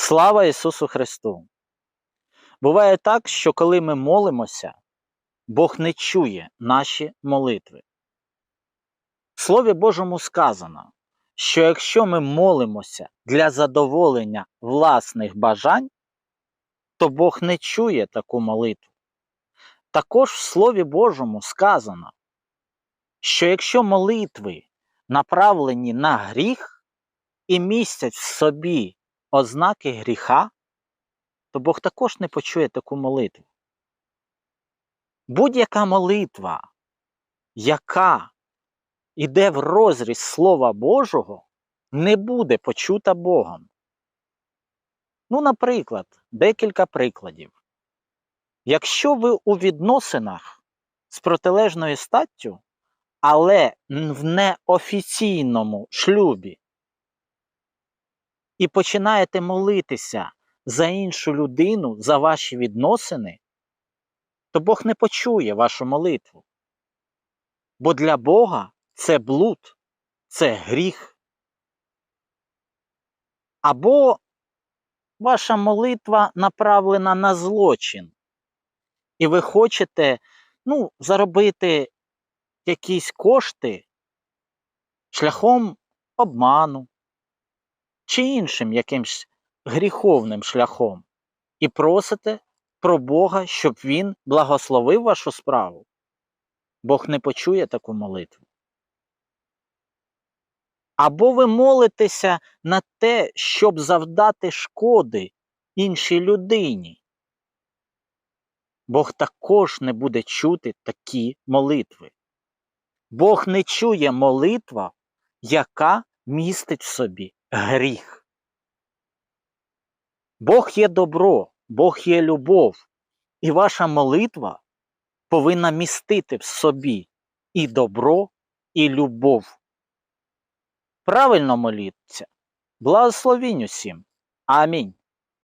Слава Ісусу Христу! Буває так, що коли ми молимося, Бог не чує наші молитви. В Слові Божому сказано, що якщо ми молимося для задоволення власних бажань, то Бог не чує таку молитву. Також в Слові Божому сказано, що якщо молитви направлені на гріх і містять в собі ознаки гріха, то Бог також не почує таку молитву. Будь-яка молитва, яка йде в розріз Слова Божого, не буде почута Богом. Ну, наприклад, декілька прикладів. Якщо ви у відносинах з протилежною статтю, але в неофіційному шлюбі, і починаєте молитися за іншу людину, за ваші відносини, то Бог не почує вашу молитву. Бо для Бога це блуд, це гріх. Або ваша молитва направлена на злочин, і ви хочете ну, заробити якісь кошти шляхом обману чи іншим якимсь гріховним шляхом, і просите про Бога, щоб Він благословив вашу справу. Бог не почує таку молитву. Або ви молитеся на те, щоб завдати шкоди іншій людині. Бог також не буде чути такі молитви. Бог не чує молитва, яка містить в собі гріх. Бог є добро, Бог є любов, і ваша молитва повинна містити в собі і добро, і любов. Правильно моліться. Благословінь усім. Амінь.